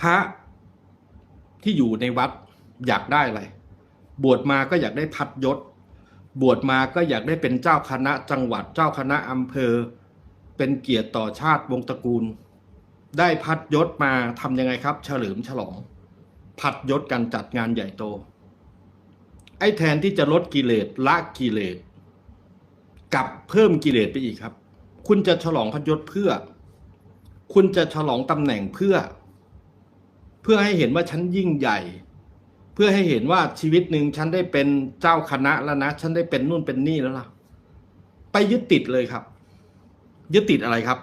พระที่อยู่ในวัดอยากได้อะไร บวชมาก็อยากได้พัดยศ บวชมาก็อยากได้เป็นเจ้าคณะจังหวัดเจ้าคณะอำเภอ เป็นเกียรติต่อชาติวงศ์ตระกูล ได้พัดยศมาทำยังไงครับ เฉลิมฉลอง พัดยศกันจัดงานใหญ่โต ไอ้แทนที่จะลดกิเลสละกิเลสกลับเพิ่มกิเลสไปอีกครับ คุณจะฉลองพัดยศเพื่อ คุณจะฉลองตำแหน่งเพื่อ เพื่อให้เห็นว่าฉันยิ่งใหญ่ เพื่อให้เห็นว่าชีวิตหนึ่งฉันได้เป็นเจ้าคณะแล้วนะฉันได้เป็นนู่นเป็นนี่แล้วล่ะ ไปยึดติดเลยครับ ยึดติดอะไรครับ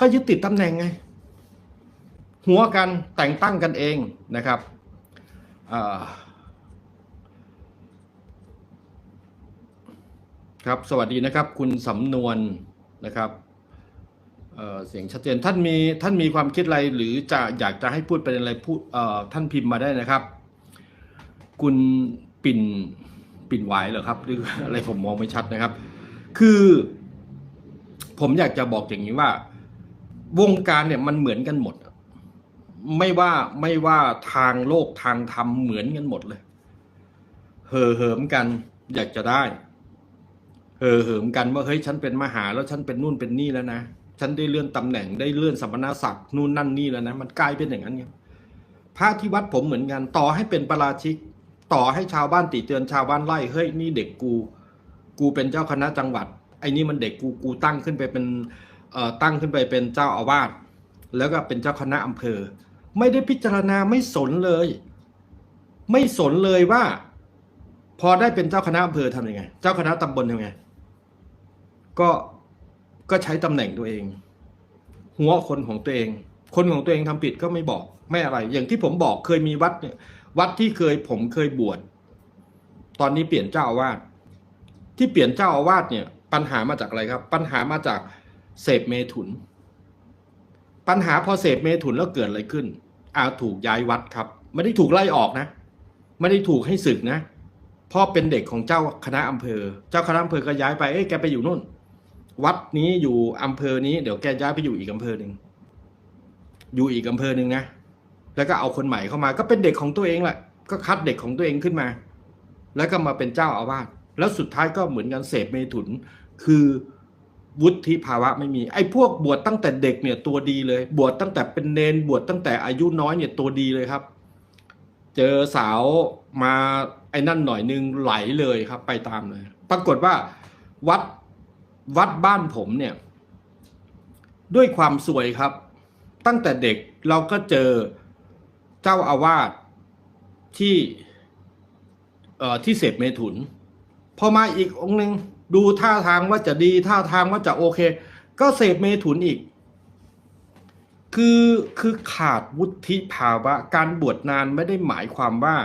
ก็ยึดติดตำแหน่งไง หัวกันแต่งตั้งกันเองนะครับครับสวัสดีนะครับ คุณสำนวนนะครับ เสียงชัดเจนท่านมีท่านมีความคิดอะไรหรือจะอยากจะให้พูดเป็นอะไรพูดท่านพิมพ์มาได้นะครับ คุณปิ่นปิ่นไหวเหรอครับหรืออะไรผมมองไม่ชัดนะครับ คือ ผมอยากจะบอกอย่างนี้ว่า วงการเนี่ยมันเหมือนกันหมด ไม่ว่าไม่ว่าทางโลกทางธรรมเหมือนกันหมดเลย เห่อเหิมกัน อยากจะได้ เห่อเหิมกันว่าเฮ้ยฉันเป็นมหาแล้วฉันเป็นนู่นเป็นนี่แล้วนะ ฉันได้เลื่อนตำแหน่งได้เลื่อนสมณศักดิ์นู่นนั่นนี่แล้วนะมันกลายเป็นอย่างนั้นไงพระที่วัดผมเหมือนกันต่อให้เป็นประราชิก ต่อให้ชาวบ้านติเตือนชาวบ้านไล่เฮ้ยนี่เด็กกู กูเป็นเจ้าคณะจังหวัดไอ้นี่มันเด็กกูกูตั้งขึ้นไปเป็นเอ่อตั้งขึ้นไปเป็นเจ้าอาวาสแล้วก็เป็นเจ้าคณะอำเภอ ไม่ได้พิจารณาไม่สนเลย ไม่สนเลยว่า พอได้เป็นเจ้าคณะอำเภอทำยังไง เจ้าคณะตำบลทำยังไง ก็ ก็ใช้ตำแหน่งตัวเอง หัวคนของตัวเอง คนของตัวเองทำผิดก็ไม่บอกไม่อะไร อย่างที่ผมบอกเคยมีวัดเนี่ยวัดที่เคยผมเคยบวชตอนนี้เปลี่ยนเจ้าอาวาสที่เปลี่ยนเจ้าอาวาสเนี่ย ปัญหามาจากอะไรครับ ปัญหามาจากเสพเมถุน ปัญหาพอเสพเมถุนแล้วเกิดอะไรขึ้นอาถูกย้ายวัดครับ ไม่ได้ถูกไล่ออกนะ ไม่ได้ถูกให้ศึกนะพราะเป็นเด็กของเจ้าคณะอำเภอ เจ้าคณะอำเภอก็ย้ายไปเอ้ยแกไปอยู่นู่น วัดนี้อยู่อำเภอนี้เดี๋ยวแกย้ายไปอยู่อีกอำเภอหนึ่งอยู่อีกอำเภอหนึ่งนะแล้วก็เอาคนใหม่เข้ามา ก็เป็นเด็กของตัวเองแหละก็คัดเด็กของตัวเองขึ้นมา แล้วก็มาเป็นเจ้าอาวาสแล้วสุดท้ายก็เหมือนกันเสพเมถุน คือวุฒิภาวะไม่มี ไอ้พวกบวชตั้งแต่เด็กเนี่ยตัวดีเลย บวชตั้งแต่เป็นเนนบวชตั้งแต่อายุน้อยเนี่ยตัวดีเลยครับ เจอสาวมาไอ้นั่นหน่อยนึงไหลเลยครับ ไปตามเลย ปรากฏว่าวัด วัดบ้านผมเนี่ย ด้วยความสวยครับ ตั้งแต่เด็กเราก็เจอเจ้าอาวาสที่เอ่อที่เสพเมถุน พอมาอีกองค์หนึ่งดูท่าทางว่าจะดีท่าทางว่าจะโอเค ก็เสพเมถุนอีก คือคือขาดวุฒิภาวะ การบวชนานไม่ได้หมายความว่า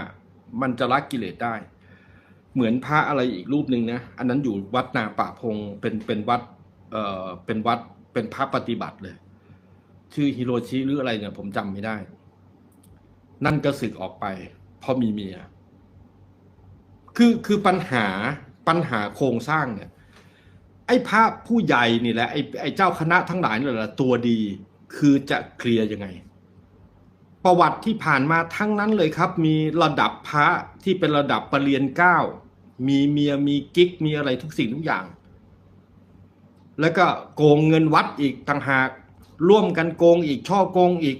มันจะละกิเลสได้ เหมือนพระอะไรอีกรูปหนึ่งนะ อันนั้นอยู่วัดนาป่าพงเป็นเป็นวัดเอ่อเป็นวัดเป็นพระปฏิบัติเลย ชื่อฮิโรชิหรืออะไรเนี่ย ผมจำไม่ได้ นั่นก็สึกออกไปเพราะมีเมีย คือคือปัญหาปัญหาโครงสร้างเนี่ย ไอ้พระผู้ใหญ่นี่แหละไอ้ไอ้เจ้าคณะทั้งหลายนี่แหละตัวดี คือจะเคลียร์ยังไง ประวัติที่ผ่านมาทั้งนั้นเลยครับ มีระดับพระที่เป็นระดับปรริญญาเก้ามีเมียมีกิ๊กมีอะไรทุกสิ่งทุกอย่าง แล้วก็โกงเงินวัดอีกต่างหาก ร่วมกันโกงอีกช่อโกงอีก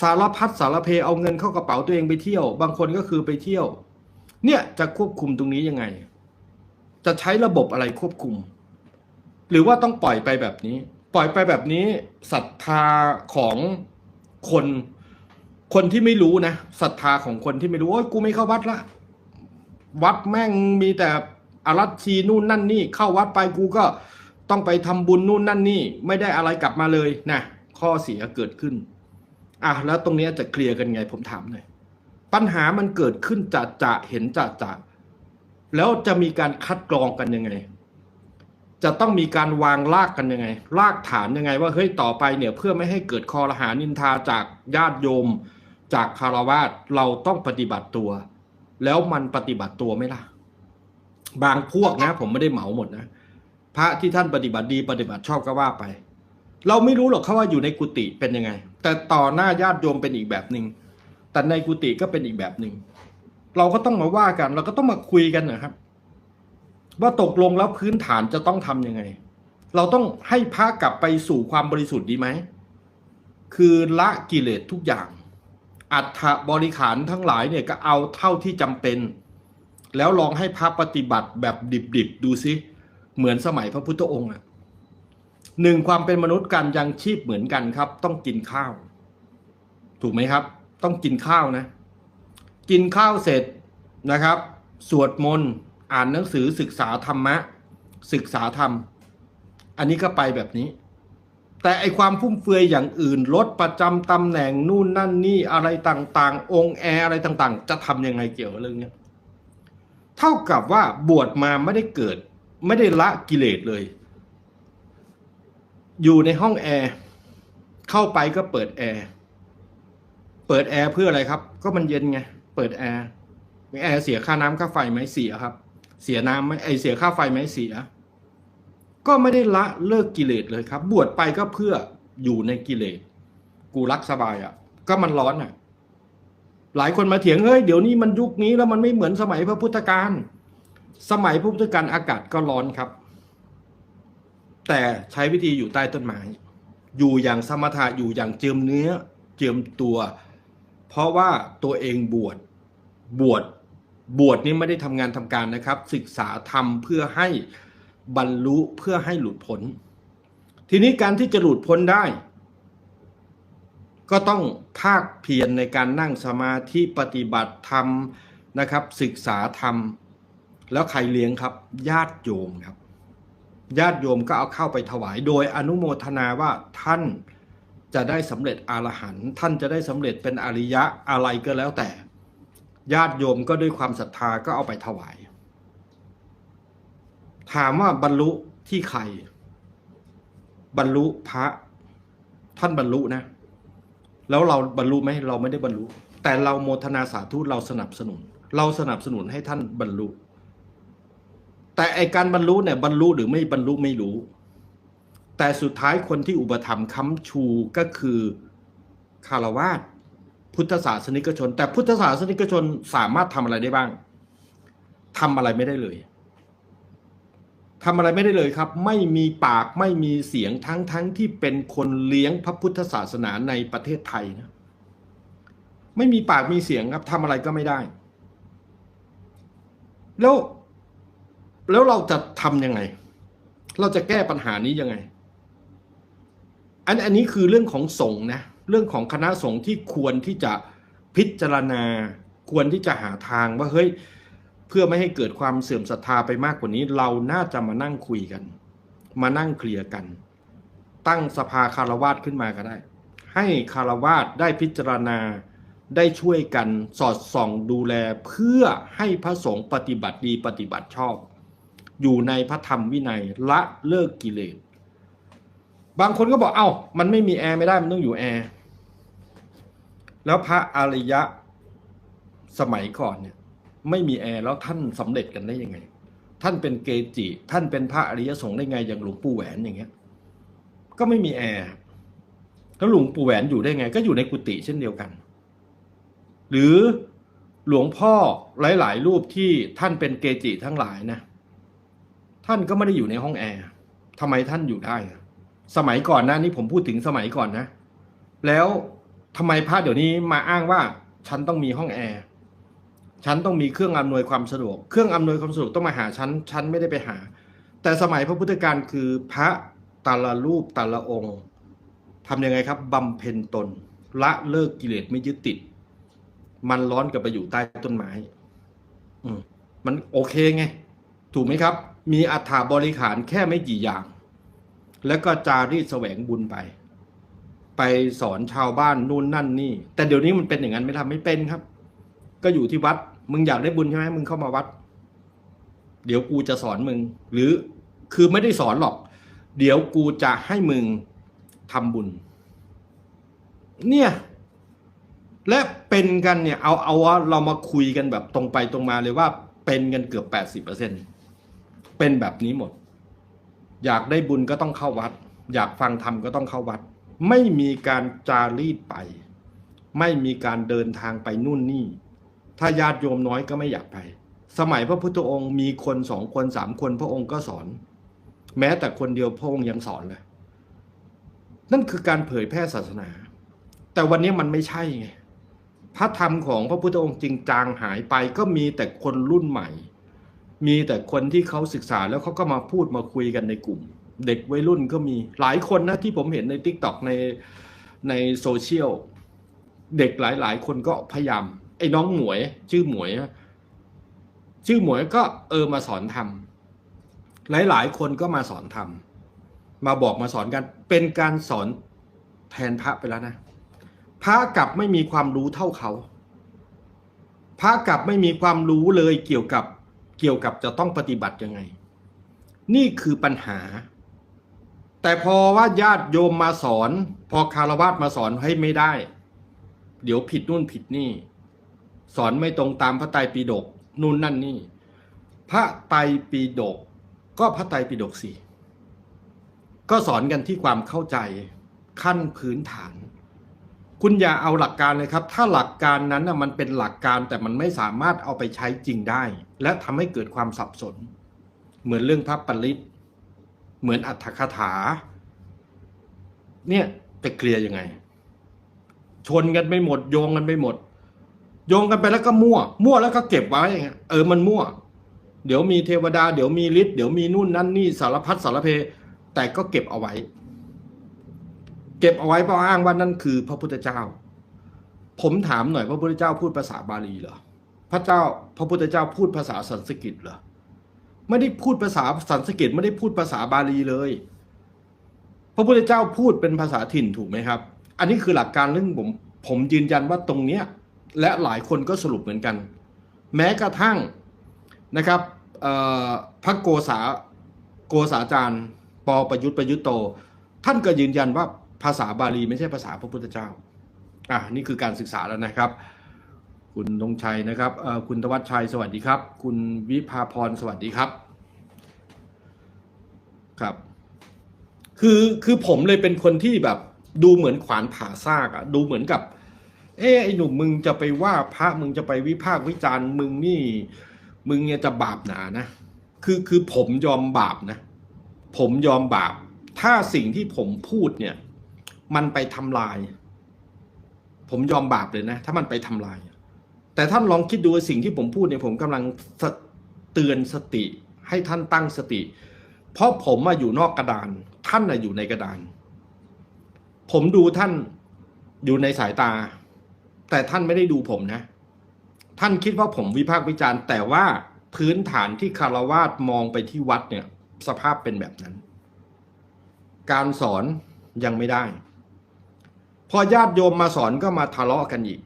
สารพัดสารเพเอาเงินเข้ากระเป๋าตัวเองไปเที่ยว บางคนก็คือไปเที่ยว เนี่ยจะควบคุมตรงนี้ยังไง จะใช้ระบบอะไรควบคุม หรือว่าต้องปล่อยไปแบบนี้ ปล่อยไปแบบนี้ศรัทธาของคน คนที่ไม่รู้นะศรัทธาของคนที่ไม่รู้โอ้ยกูไม่เข้าวัดละ วัดแม่งมีแต่อารัชชีนู่นนั่นนี่ เข้าวัดไปกูก็ต้องไปทำบุญนู่นนั่นนี่ ไม่ได้อะไรกลับมาเลยนะข้อเสียเกิดขึ้นอะแล้วตรงนี้จะเคลียร์กันไงผมถามหน่อยปัญหามันเกิดขึ้นจะจะเห็นจะจะแล้วจะมีการคัดกรองกันยังไง จะต้องมีการวางรากกันยังไง รากฐานยังไง ว่าเฮ้ยต่อไปเนี่ยเพื่อไม่ให้เกิดคอรหานินทาจากญาติโยม จากคารวาสเราต้องปฏิบัติตัว แล้วมันปฏิบัติตัวไหมล่ะ บางพวกนะ ผมไม่ได้เหมาหมดนะพระที่ท่านปฏิบัติดีปฏิบัติชอบก็ว่าไป เราไม่รู้หรอกเขาว่าอยู่ในกุฏิเป็นยังไง แต่ต่อหน้าญาติโยมเป็นอีกแบบหนึ่งแต่ในกุฏิก็เป็นอีกแบบหนึ่งเราก็ต้องมาว่ากัน เราก็ต้องมาคุยกันนะครับ ว่าตกลงแล้วพื้นฐานจะต้องทำยังไง เราต้องให้พระกลับไปสู่ความบริสุทธิ์ดีไหมคือละกิเลสทุกอย่าง อัฐบริขารทั้งหลายเนี่ยก็เอาเท่าที่จำเป็น แล้วลองให้พระปฏิบัติแบบดิบๆ ดูซิเหมือนสมัยพระพุทธองค์อะหนึ่งความเป็นมนุษย์กันยังชีพเหมือนกันครับ ต้องกินข้าว ถูกไหมครับ ต้องกินข้าวนะ กินข้าวเสร็จนะครับ สวดมนต์อ่านหนังสือศึกษาธรรมะ ศึกษาธรรม อันนี้ก็ไปแบบนี้ แต่ไอความฟุ่มเฟือยอย่างอื่นลดประจำตำแหน่งนู่นนั่นนี่อะไรต่างๆ องค์แอร์อะไรต่างๆ จะทำยังไงเกี่ยวกับเรื่องนี้เท่ากับว่าบวชมาไม่ได้เกิด ไม่ได้ละกิเลสเลย อยู่ในห้องแอร์เข้าไปก็เปิดแอร์เปิดแอร์เพื่ออะไรครับ ก็มันเย็นไงเปิดแอร์แอร์เสียค่าน้ำค่าไฟไหมเสียครับ เสียน้ำไหมไอเสียค่าไฟไหมเสีย ก็ไม่ได้ละเลิกกิเลสเลยครับ บวชไปก็เพื่ออยู่ในกิเลส กูรักสบายอะ่ะ ก็มันร้อนอะ่ะ หลายคนมาเถียงเฮ้ยเดี๋ยวนี้มันยุคนี้แล้วมันไม่เหมือนสมัยพระพุทธการสมัยพระพุทธการอากาศก็ร้อนครับ แต่ใช้วิธีอยู่ใต้ต้นไม้อยู่อย่างสมถะอยู่อย่างเจียมเนื้อเจียมตัว เพราะว่าตัวเองบวชบวชบวชนี่ไม่ได้ทำงานทำการนะครับ ศึกษาธรรมเพื่อให้ บรรลุเพื่อให้หลุดพ้น ทีนี้การที่จะหลุดพ้นได้ ก็ต้องภาคเพียรในการนั่งสมาธิปฏิบัติธรรมนะครับ ศึกษาธรรม แล้วใครเลี้ยงครับ ญาติโยมครับ ญาติโยมก็เอาเข้าไปถวาย โดยอนุโมทนาว่าท่านจะได้สำเร็จอรหันต์ท่านจะได้สำเร็จเป็นอริยะอะไรก็แล้วแต่ ญาติโยมก็ด้วยความศรัทธาก็เอาไปถวาย ถามว่าบรรลุที่ใคร บรรลุพระ ท่านบรรลุนะ แล้วเราบรรลุไหมเราไม่ได้บรรลุ แต่เราโมทนาสาธุเราสนับสนุน เราสนับสนุนให้ท่านบรรลุ แต่ไอการบรรลุเนี่ยบรรลุหรือไม่บรรลุไม่รู้ แต่สุดท้ายคนที่อุปถัมภ์ค้ำชูก็คือคารวาสพุทธศาสนิกชน แต่พุทธศาสนิกชนสามารถทำอะไรได้บ้างทำอะไรไม่ได้เลย ทำอะไรไม่ได้เลยครับ ไม่มีปากไม่มีเสียงทั้งทั้งที่เป็นคนเลี้ยงพระพุทธศาสนาในประเทศไทยนะไม่มีปากมีเสียงครับทำอะไรก็ไม่ได้ แล้ว แล้วเราจะทำยังไง เราจะแก้ปัญหานี้ยังไง อันอันนี้คือเรื่องของสงฆ์นะเรื่องของคณะสงฆ์ที่ควรที่จะพิจารณา ควรที่จะหาทางว่าเฮ้ย เพื่อไม่ให้เกิดความเสื่อมศรัทธาไปมากกว่านี้ เราน่าจะมานั่งคุยกัน มานั่งเคลียร์กัน ตั้งสภาคารวาสขึ้นมาก็ได้ ให้คารวาสได้พิจารณาได้ช่วยกันสอดส่องดูแลเพื่อให้พระสงฆ์ปฏิบัติดีปฏิบัติชอบ อยู่ในพระธรรมวินัยละเลิกกิเลสบางคนก็บอกเอ้ามันไม่มีแอร์ไม่ได้มันต้องอยู่แอร์แล้วพระอริยะสมัยก่อนเนี่ย ไม่มีแอร์แล้วท่านสำเร็จกันได้ยังไง ท่านเป็นเกจิ ท่านเป็นพระอริยสงฆ์ได้ไงอย่างหลวงปู่แหวนอย่างเงี้ย ก็ไม่มีแอร์แล้วหลวงปู่แหวนอยู่ได้ไง ก็อยู่ในกุฏิเช่นเดียวกัน หรือหลวงพ่อหลาย ๆ รูปที่ท่านเป็นเกจิทั้งหลายนะ ท่านก็ไม่ได้อยู่ในห้องแอร์ทำไมท่านอยู่ได้ สมัยก่อนนะนี่ผมพูดถึงสมัยก่อนนะ แล้วทำไมพระเดี๋ยวนี้มาอ้างว่าฉันต้องมีห้องแอร์ ฉันต้องมีเครื่องอำนวยความสะดวก เครื่องอำนวยความสะดวกต้องมาหาฉัน ฉันไม่ได้ไปหา แต่สมัยพระพุทธการคือพระแต่ละรูปแต่ละองค์ทำยังไงครับบำเพ็ญตน ละเลิกกิเลสไม่ยึดติด มันร้อนกับไปอยู่ใต้ต้นไม้มมันโอเคไง ถูกไหมครับ มีอัฐาบริขารแค่ไม่กี่อย่าง แล้วก็จารีตแสวงบุญไป ไปสอนชาวบ้านนู่นนั่นนี่ แต่เดี๋ยวนี้มันเป็นอย่างนั้นไม่ทำไม่เป็นครับ ก็อยู่ที่วัด มึงอยากได้บุญใช่ไหมมึงเข้ามาวัด เดี๋ยวกูจะสอนมึง หรือคือไม่ได้สอนหรอก เดี๋ยวกูจะให้มึงทำบุญ เนี่ย และเป็นกันเนี่ย เอาเอาว่าเรามาคุยกันแบบตรงไปตรงมาเลยว่า เป็นกันเกือบแปดสิบเปอร์เซ็นเป็นแบบนี้หมด อยากได้บุญก็ต้องเข้าวัด อยากฟังธรรมก็ต้องเข้าวัด ไม่มีการจารีตไป ไม่มีการเดินทางไปนู่นนี่ ถ้าญาติโยมน้อยก็ไม่อยากไป สมัยพระพุทธองค์มีคนสองคนสามคนพระองค์ก็สอน แม้แต่คนเดียวพระองค์ยังสอนเลย นั่นคือการเผยแพร่ศาสนา แต่วันนี้มันไม่ใช่ไงพระธรรมของพระพุทธองค์จริงจางหายไปก็มีแต่คนรุ่นใหม่ มีแต่คนที่เขาศึกษาแล้วเขาก็มาพูดมาคุยกันในกลุ่ม เด็กวัยรุ่นก็มีหลายคนนะที่ผมเห็นใน t ิ k t o k ในในโซเชียลเด็กหลาย ๆ คนก็พยายาม ไอ้น้องหมวย ชื่อหมวย ชื่อหมวยก็เออมาสอนทำหลายๆ คนก็มาสอนทำมาบอกมาสอนกัน เป็นการสอนแทนพระไปแล้วนะ พระกลับไม่มีความรู้เท่าเขาพระกลับไม่มีความรู้เลยเกี่ยวกับเกี่ยวกับจะต้องปฏิบัติยังไง นี่คือปัญหา แต่พอว่าญาติโยมมาสอน พอคารวะมาสอนให้ไม่ได้ เดี๋ยวผิดนู่นผิดนี่ สอนไม่ตรงตามพระไตรปิฎกนู่นนั่นนี่ พระไตรปิฎกก็พระไตรปิฎกสิก็สอนกันที่ความเข้าใจขั้นพื้นฐาน คุณอย่าเอาหลักการเลยครับ ถ้าหลักการนั้นนะมันเป็นหลักการแต่มันไม่สามารถเอาไปใช้จริงได้ และทำให้เกิดความสับสน เหมือนเรื่องพระปริตเหมือนอัตถคถา เนี่ยจะเคลียร์ยังไง ชนกันไปหมดโยงกันไปหมด โยงกันไปแล้วก็มั่ว มั่วแล้วก็เก็บไว้อย่างเงี้ยเออมันมั่ว เดี๋ยวมีเทวดาเดี๋ยวมีฤทธิ์เดี๋ยวมีนู่นนั่นนี่สารพัดสารเพ แต่ก็เก็บเอาไว้ เก็บเอาไว้เพราะอ้างว่านั่นคือพระพุทธเจ้า ผมถามหน่อยพระพุทธเจ้าพูดภาษาบาลีเหรอพระเจ้าพระพุทธเจ้าพูดภาษาสันสกฤตเหรอไม่ได้พูดภาษาสันสกฤตไม่ได้พูดภาษาบาลีเลย พระพุทธเจ้าพูดเป็นภาษาถิ่นถูกไหมครับ อันนี้คือหลักการเรื่องผมผมยืนยันว่าตรงเนี้ย และหลายคนก็สรุปเหมือนกัน แม้กระทั่งนะครับพระโกษาโกษาจารย์ปอประยุทธ์ประยุทธ์โต ท่านก็ยืนยันว่าภาษาบาลีไม่ใช่ภาษาพระพุทธเจ้าอะนี่คือการศึกษาแล้วนะครับ คุณธงชัยนะครับคุณธวัชชัยสวัสดีครับ คุณวิภาพรสวัสดีครับครับ คือคือผมเลยเป็นคนที่แบบดูเหมือนขวานผ่าซากอะดูเหมือนกับ เอ้ไอ้หนุ่มมึงจะไปว่าพระมึงจะไปวิพากษ์วิจารณ์มึงนี่ มึงเนี่ยจะบาปหนานะ คือคือผมยอมบาปนะ ผมยอมบาป ถ้าสิ่งที่ผมพูดเนี่ย มันไปทำลาย ผมยอมบาปเลยนะ ถ้ามันไปทำลาย แต่ท่านลองคิดดูว่าสิ่งที่ผมพูดเนี่ยผมกำลังเตือนสติ ให้ท่านตั้งสติ เพราะผมมาอยู่นอกกระดาน ท่านน่ะอยู่ในกระดาน ผมดูท่านอยู่ในสายตา แต่ท่านไม่ได้ดูผมนะ ท่านคิดว่าผมวิพากษ์วิจารณ์ แต่ว่าพื้นฐานที่คารวาสมองไปที่วัดเนี่ย สภาพเป็นแบบนั้น การสอนยังไม่ได้ พอญาติโยมมาสอนก็มาทะเลาะกันอีก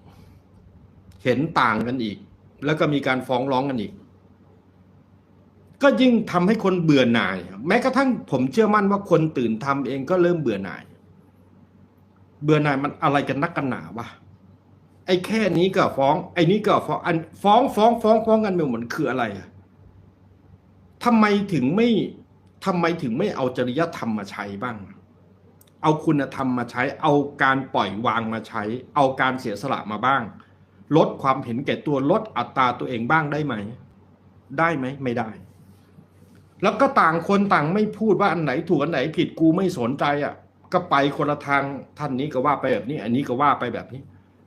เห็นต่างกันอีก แล้วก็มีการฟ้องร้องกันอีก ก็ยิ่งทำให้คนเบื่อหน่าย แม้กระทั่งผมเชื่อมั่นว่าคนตื่นทำเองก็เริ่มเบื่อหน่าย เบื่อหน่ายมันอะไรกันนักกันหนาวะ ไอ้แค่นี้ก็ฟ้อง ไอ้นี้ก็ฟ้องอันฟ้องฟ้องฟ้องฟ้องกันไปหมดมันคืออะไรอะทำไมถึงไม่ทำไมถึงไม่เอาจริยธรรมมาใช้บ้าง เอาคุณธรรมมาใช้ เอาการปล่อยวางมาใช้ เอาการเสียสละมาบ้าง ลดความเห็นแก่ตัวลดอัตราตัวเองบ้างได้ไหม ได้ไหมไม่ได้ แล้วก็ต่างคนต่างไม่พูดว่าอันไหนถูกอันไหนผิดกูไม่สนใจอะ ก็ไปคนละทางท่านนี้ก็ว่าไปแบบนี้ อันนี้ก็ว่าไปแบบนี้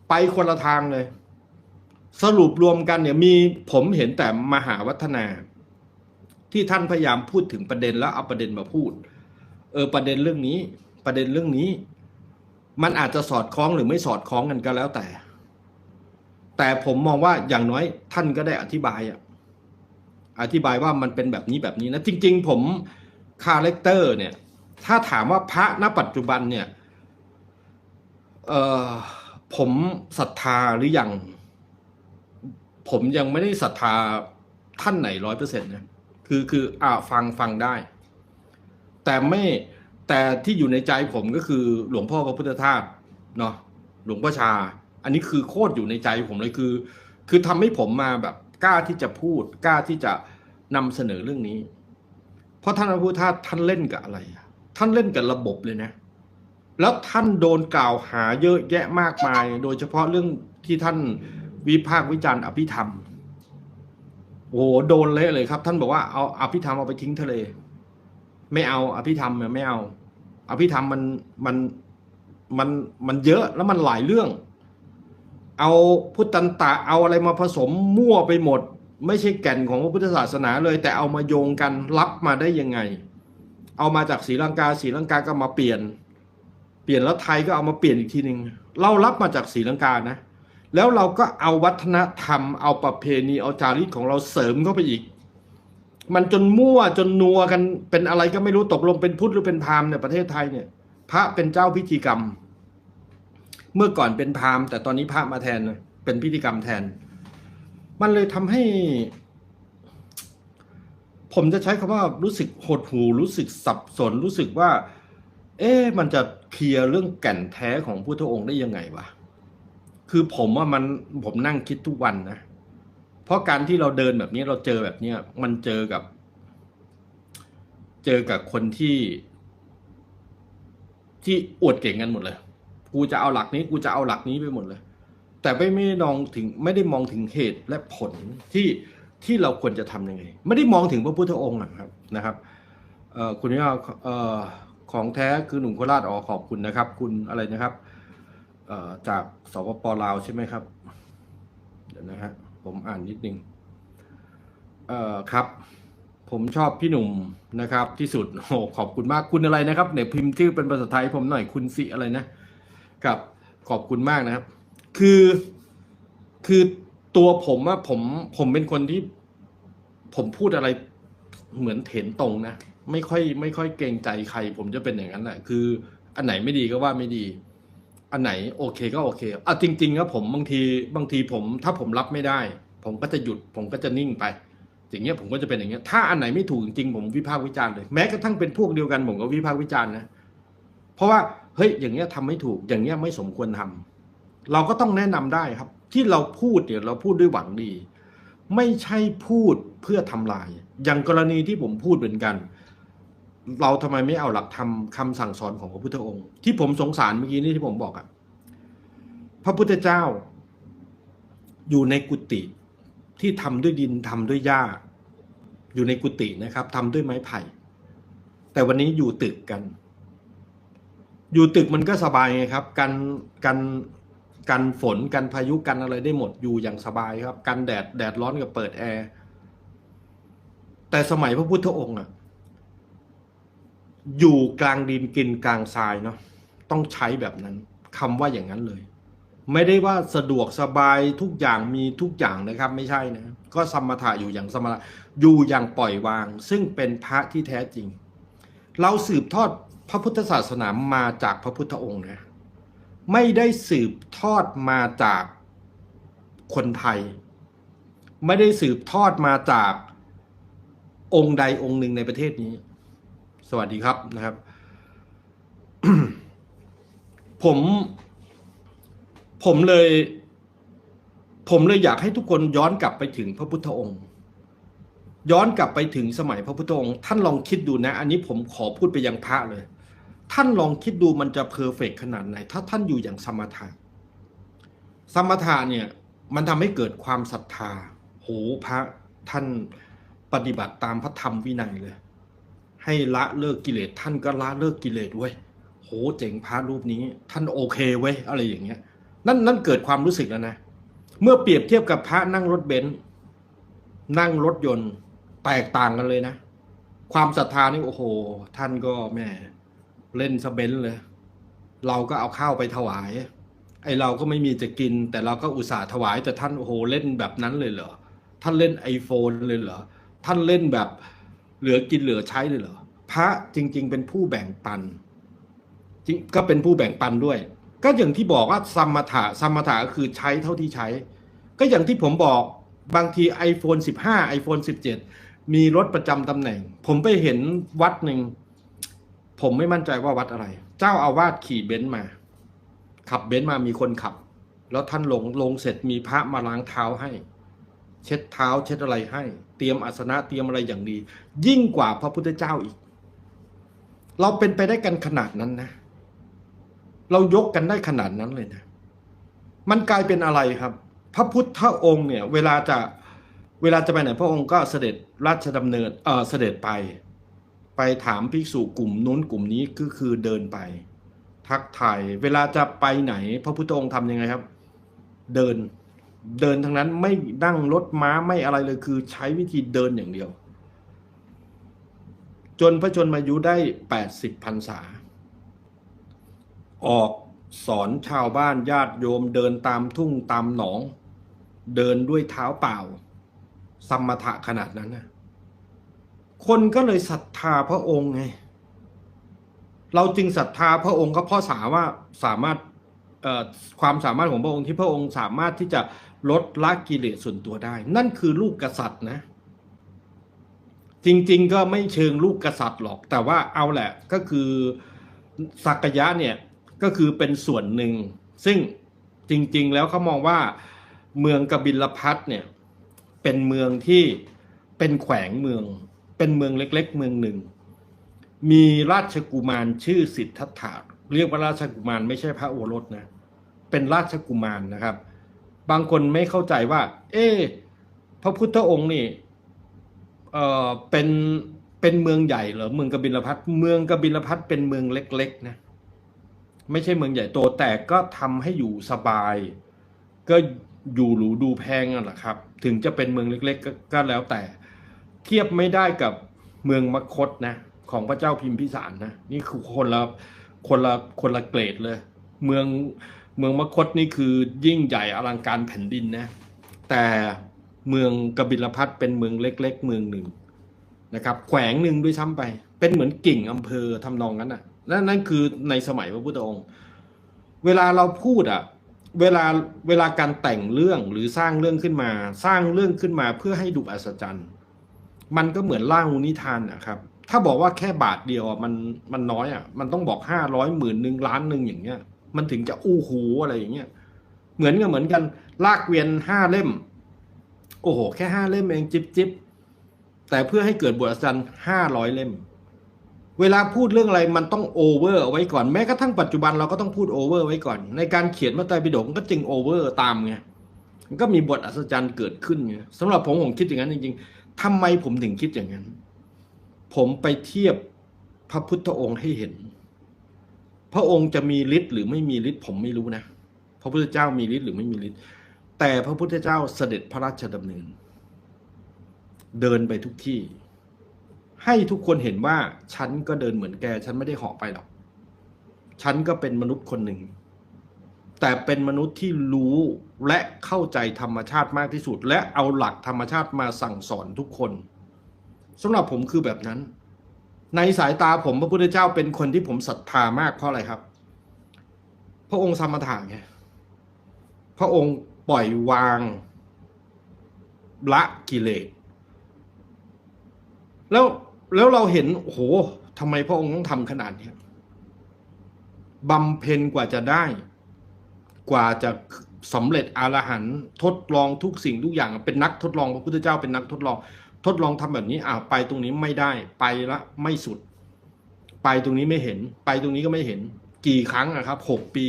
ไปคนละทางเลย สรุปรวมกันเนี่ยมีผมเห็นแต่มหาวัฒนา ที่ท่านพยายามพูดถึงประเด็นแล้วเอาประเด็นมาพูด เออประเด็นเรื่องนี้ ประเด็นเรื่องนี้ มันอาจจะสอดคล้องหรือไม่สอดคล้องกันก็แล้วแต่ แต่ผมมองว่าอย่างน้อยท่านก็ได้อธิบายอะอธิบายว่ามันเป็นแบบนี้แบบนี้นะ จริง ๆ ผมคาแรคเตอร์เนี่ย ถ้าถามว่าพระณปัจจุบันเนี่ย เออ ผมศรัทธาหรือยังผมยังไม่ได้ศรัทธาท่านไหนร้อยเปอร์เซ็นต์นะคือคืออ่าฟังฟังได้ แต่ไม่แต่ที่อยู่ในใจผมก็คือหลวงพ่อพระพุทธทาสเนาะหลวงพ่อชา อันนี้คือโคตรอยู่ในใจผมเลยคือ คือทำให้ผมมาแบบกล้าที่จะพูดกล้าที่จะนำเสนอเรื่องนี้ เพราะท่านพระพุทธทาสท่านเล่นกับอะไร ท่านเล่นกับระบบเลยนะ แล้วท่านโดนกล่าวหาเยอะแยะมากมาย โดยเฉพาะเรื่องที่ท่านวิพากษ์วิจารณ์อภิธรรม โอ้โหโดนเละเลยครับ ท่านบอกว่าเอาอภิธรรมเอาไปทิ้งทะเล ไม่เอาอภิธรรมเนี่ยไม่เอา อภิธรรมมันมันมันมันเยอะแล้วมันหลายเรื่อง เอาพุทธันตะเอาอะไรมาผสมมั่วไปหมด ไม่ใช่แก่นของพระพุทธศาสนาเลย แต่เอามาโยงกันรับมาได้ยังไง เอามาจากศรีลังกาศรีลังกาก็มาเปลี่ยน เปลี่ยนแล้วไทยก็เอามาเปลี่ยนอีกทีหนึ่งเรารับมาจากศรีลังกานะ แล้วเราก็เอาวัฒนธรรมเอาประเพณีเอาจารีตของเราเสริมเข้าไปอีก มันจนมั่วจนนัวกันเป็นอะไรก็ไม่รู้ตกลงเป็นพุทธหรือเป็นพราหมณ์ในประเทศไทยเนี่ยพระเป็นเจ้าพิธีกรรม เมื่อก่อนเป็นพราหมณ์แต่ตอนนี้พระมาแทนเป็นพิธีกรรมแทน มันเลยทำให้ ผมจะใช้คำว่ารู้สึกหดหูรู้สึกสับสนรู้สึกว่า เอ๊ะมันจะเคลียร์เรื่องแก่นแท้ของพุทธองค์ได้ยังไงวะคือผมว่ามันผมนั่งคิดทุกวันนะเพราะการที่เราเดินแบบนี้เราเจอแบบเนี้ยมันเจอกับ เจอกับคนที่ ที่อวดเก่งกันหมดเลย กูจะเอาหลักนี้ กูจะเอาหลักนี้ไปหมดเลย แต่ไม่ไม่มองถึงไม่ได้มองถึงเหตุและผลที่ที่เราควรจะทำยังไง ไม่ได้มองถึงพระพุทธองค์นะครับนะครับ เอ่อคุณย่าเอ่อ ของแท้คือหนุ่มโคราชอ๋อขอบคุณนะครับ คุณอะไรนะครับจากสปปลาวใช่ไหมครับ เดี๋ยวนะฮะผมอ่านนิดนึงเอ่อครับ ผมชอบพี่หนุ่มนะครับ ที่สุดโอ้ขอบคุณมากคุณอะไรนะครับเนี่ยพิมพ์ชื่อเป็นภาษาไทยผมหน่อยคุณสิอะไรนะกับขอบคุณมากนะครับ คือคือตัวผมอะผมผมเป็นคนที่ ผมพูดอะไรเหมือนเถนตรงนะ ไม่ค่อยไม่ค่อยเกรงใจใคร ผมจะเป็นอย่างนั้นแหละคือ อันไหนไม่ดีก็ว่าไม่ดี อันไหนโอเคก็โอเคอะจริงๆครับผมบางทีบางทีผมถ้าผมรับไม่ได้ ผมก็จะหยุดผมก็จะนิ่งไป อย่างเงี้ยผมก็จะเป็นอย่างเงี้ยถ้าอันไหนไม่ถูกจริงๆผมวิพากษ์วิจารณ์เลยแม้กระทั่งเป็นพวกเดียวกันผมก็วิพากษ์วิจารณ์นะเพราะว่าเฮ้ยอย่างเงี้ยทำไม่ถูกอย่างเงี้ยไม่สมควรทำเราก็ต้องแนะนำได้ครับ ที่เราพูดเนี่ยเราพูดด้วยหวังดี ไม่ใช่พูดเพื่อทำลาย อย่างกรณีที่ผมพูดเหมือนกัน เราทำไมไม่เอาหลักธรรมคำสั่งสอนของพระพุทธองค์ ที่ผมสงสารเมื่อกี้นี้ที่ผมบอกอะพระพุทธเจ้า อยู่ในกุฏิที่ทำด้วยดินทำด้วยหญ้า อยู่ในกุฏินะครับทำด้วยไม้ไผ่ แต่วันนี้อยู่ตึกกัน อยู่ตึกมันก็สบายไงครับ กันกันกันฝนกันพายุกันอะไรได้หมดอยู่อย่างสบายครับ กันแดดแดดร้อนกับเปิดแอร์แต่สมัยพระพุทธองค์อะ อยู่กลางดินกินกลางทรายเนาะต้องใช้แบบนั้นคำว่าอย่างนั้นเลย ไม่ได้ว่าสะดวกสบายทุกอย่างมีทุกอย่างนะครับ ไม่ใช่นะก็สมถะอยู่อย่างสมถะอยู่อย่างปล่อยวาง ซึ่งเป็นพระที่แท้จริง เราสืบทอดพระพุทธศาสนามาจากพระพุทธองค์นะไม่ได้สืบทอดมาจากคนไทย ไม่ได้สืบทอดมาจากองค์ใดองค์หนึ่งในประเทศนี้ สวัสดีครับนะครับ ผม ผมเลย ผมเลยอยากให้ทุกคนย้อนกลับไปถึงพระพุทธองค์ ย้อนกลับไปถึงสมัยพระพุทธองค์ ท่านลองคิดดูนะ อันนี้ผมขอพูดไปยังพระเลย ท่านลองคิดดูมันจะเพอร์เฟกขนาดไหน ถ้าท่านอยู่อย่างสมถะสมถะเนี่ย มันทำให้เกิดความศรัทธาโหพระท่านปฏิบัติตามพระธรรมวินัยเลย ให้ละเลิกกิเลสท่านก็ละเลิกกิเลสเว้ยโหเจ๋งพระรูปนี้ ท่านโอเคเว้ยอะไรอย่างเงี้ย นั่นนั่นเกิดความรู้สึกแล้วนะ เมื่อเปรียบเทียบกับพระนั่งรถเบนซ์นั่งรถยนต์แตกต่างกันเลยนะ ความศรัทธานี่โอ้โห ท่านก็แม่เล่นสเบนซ์เลย เราก็เอาข้าวไปถวาย ไอเราก็ไม่มีจะกิน แต่เราก็อุตส่าห์ถวาย แต่ท่านโอ้โหเล่นแบบนั้นเลยเหรอท่านเล่น iPhone เลยเหรอท่านเล่นแบบ เหลือกินเหลือใช้เลยเหรอพระจริง ๆ เป็นผู้แบ่งปันจริงก็เป็นผู้แบ่งปันด้วย ก็อย่างที่บอกว่าสมถะสมถะก็คือใช้เท่าที่ใช้ ก็อย่างที่ผมบอกบางที iPhone 15 iPhone 17 มีรถประจำตำแหน่ง ผมไปเห็นวัดหนึ่ง ผมไม่มั่นใจว่าวัดอะไร เจ้าอาวาสขี่เบนซ์มา ขับเบนซ์มามีคนขับ แล้วท่านลงลงเสร็จมีพระมาล้างเท้าให้ เช็ดเท้าเช็ดอะไรให้ เตรียมอาสนะเตรียมอะไรอย่างดี ยิ่งกว่าพระพุทธเจ้าอีก เราเป็นไปได้กันขนาดนั้นนะ เรายกกันได้ขนาดนั้นเลยนะ มันกลายเป็นอะไรครับ พระพุทธองค์เนี่ย เวลาจะเวลาจะไปไหนพระองค์ก็เสด็จราชดำเนินเออเสด็จไป ไปถามภิกษุกลุ่มนู้นกลุ่มนี้ก็คือเดินไป ทักทายเวลาจะไปไหน พระพุทธองค์ทำยังไงครับ เดิน เดินทั้งนั้นไม่นั่งรถม้าไม่อะไรเลยคือใช้วิธีเดินอย่างเดียว จนพระชนมายุได้แปดสิบพรรษา ออกสอนชาวบ้านญาติโยมเดินตามทุ่งตามหนอง เดินด้วยเท้าเปล่า สมถะขนาดนั้นนะคนก็เลยศรัทธาพระองค์ไงเราจึงศรัทธาพระองค์ก็เพราะสาว่าสามารถความสามารถของพระองค์ที่พระองค์สามารถที่จะลดละกิเลสส่วนตัวได้ นั่นคือลูกกษัตริย์นะ จริงๆก็ไม่เชิงลูกกษัตริย์หรอก แต่ว่าเอาแหละก็คือสักยะเนี่ยก็คือเป็นส่วนหนึ่ง ซึ่งจริงๆแล้วเขามองว่าเมืองกบิลพัทเนี่ยเป็นเมืองที่เป็นแขวงเมือง เป็นเมืองเล็ก ๆ เมืองหนึ่ง มีราชกุมารชื่อสิทธัตถะเรียกว่าราชกุมารไม่ใช่พระโอรสนะเป็นราชกุมารนะครับ บางคนไม่เข้าใจว่า เอ๊พระพุทธองค์นี่เอ่อเป็นเป็นเมืองใหญ่เหรอเมืองกบิลพัทเมืองกบิลพัทเป็นเมืองเล็กๆนะไม่ใช่เมืองใหญ่โตแต่ก็ทำให้อยู่สบาย ก็อยู่หรูดูแพงนั่นแหละครับ ถึงจะเป็นเมืองเล็กๆก็ก็แล้วแต่ เทียบไม่ได้กับเมืองมคตนะของพระเจ้าพิมพิสารนะนี่คือคนละคนละคนละเกรดเลย เมือง เมืองมคตนี่คือยิ่งใหญ่อลังการแผ่นดินนะ แต่เมืองกบิลพัทเป็นเมืองเล็ก ๆ เมืองหนึ่งนะครับแขวงหนึ่งด้วยซ้ำไป เป็นเหมือนกิ่งอำเภอทำนองนั้นอะนั่นนั่นคือในสมัยพระพุทธองค์ เวลาเราพูดอะเวลาเวลาการแต่งเรื่องหรือสร้างเรื่องขึ้นมา สร้างเรื่องขึ้นมาเพื่อให้ดูอัศจรรย์ มันก็เหมือนล่างนิทานนะครับ ถ้าบอกว่าแค่บาทเดียวอะมันมันน้อยอะมันต้องบอกห้าร้อยหมื่นหนึ่งล้านหนึ่งอย่างเงี้ย มันถึงจะอู้หูอะไรอย่างเงี้ยเหมือนกันเหมือนกัน ลากเกวียนห้าเล่ม โอ้โห แค่ห้าเล่มเองจิบจิบแต่เพื่อให้เกิดบทอัศจรรย์ห้าร้อยเล่ม เวลาพูดเรื่องอะไรมันต้องโอเวอร์เอาไว้ก่อนแม้กระทั่งปัจจุบันเราก็ต้องพูดโอเวอร์ไว้ก่อน ในการเขียนมาตรปิฎกมันก็จึงโอเวอร์ตามไงมันก็มีบทอัศจรรย์เกิดขึ้นไงสำหรับผมผมคิดอย่างนั้นจริงๆทำไมผมถึงคิดอย่างนั้น ผมไปเทียบพระพุทธองค์ให้เห็น พระองค์จะมีฤทธิ์หรือไม่มีฤทธิ์ผมไม่รู้นะ พระพุทธเจ้ามีฤทธิ์หรือไม่มีฤทธิ์แต่พระพุทธเจ้าเสด็จพระราชดำเนิน เดินไปทุกที่ ให้ทุกคนเห็นว่าฉันก็เดินเหมือนแก ฉันไม่ได้เหาะไปหรอก ฉันก็เป็นมนุษย์คนหนึ่ง แต่เป็นมนุษย์ที่รู้และเข้าใจธรรมชาติมากที่สุด และเอาหลักธรรมชาติมาสั่งสอนทุกคนสำหรับผมคือแบบนั้น ในสายตาผมพระพุทธเจ้าเป็นคนที่ผมศรัทธามากเพราะอะไรครับ พระองค์สมถะไงพระองค์ปล่อยวางละกิเลสแล้วแล้วเราเห็นโอ้โหทำไมพระองค์ต้องทำขนาดนี้บำเพ็ญกว่าจะได้ กว่าจะสำเร็จอรหันต์ทดลองทุกสิ่งทุกอย่าง เป็นนักทดลองพระพุทธเจ้าเป็นนักทดลอง ทดลองทำแบบนี้อ่าไปตรงนี้ไม่ได้ไปละไม่สุด ไปตรงนี้ไม่เห็น ไปตรงนี้ก็ไม่เห็น กี่ครั้งนะครับหกปี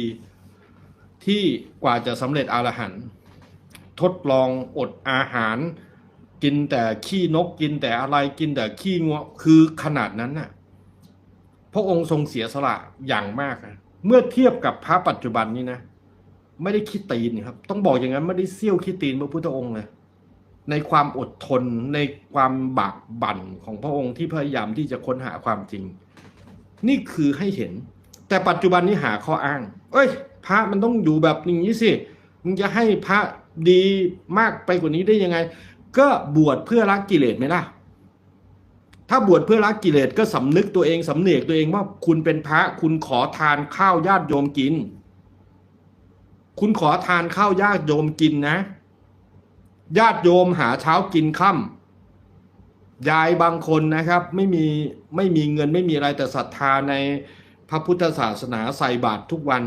ที่กว่าจะสำเร็จอรหันทดลองอดอาหาร กินแต่ขี้นกกินแต่อะไรกินแต่ขี้งัวคือขนาดนั้นน่ะพระองค์ทรงเสียสละอย่างมากนะเมื่อเทียบกับพระปัจจุบันนี้นะ ไม่ได้คิดตีนครับ ต้องบอกอย่างนั้นไม่ได้เสี้ยวคิดตีนพระพุทธองค์เลย ในความอดทนในความบากบั่นของพระองค์ที่พยายามที่จะค้นหาความจริง นี่คือให้เห็น แต่ปัจจุบันนี้หาข้ออ้าง เอ้ย พระมันต้องอยู่แบบนี้สิมึงจะให้พระดีมากไปกว่านี้ได้ยังไง ก็บวชเพื่อละกิเลสไหมล่ะถ้าบวชเพื่อละกิเลสก็สำนึกตัวเองสำเนียกตัวเองว่าคุณเป็นพระคุณขอทานข้าวญาติโยมกิน คุณขอทานข้าวญาติโยมกินนะ ญาติโยมหาเช้ากินค่ำยายบางคนนะครับ ไม่มีไม่มีเงินไม่มีอะไรแต่ศรัทธาในพระพุทธศาสนาใส่บาตรทุกวัน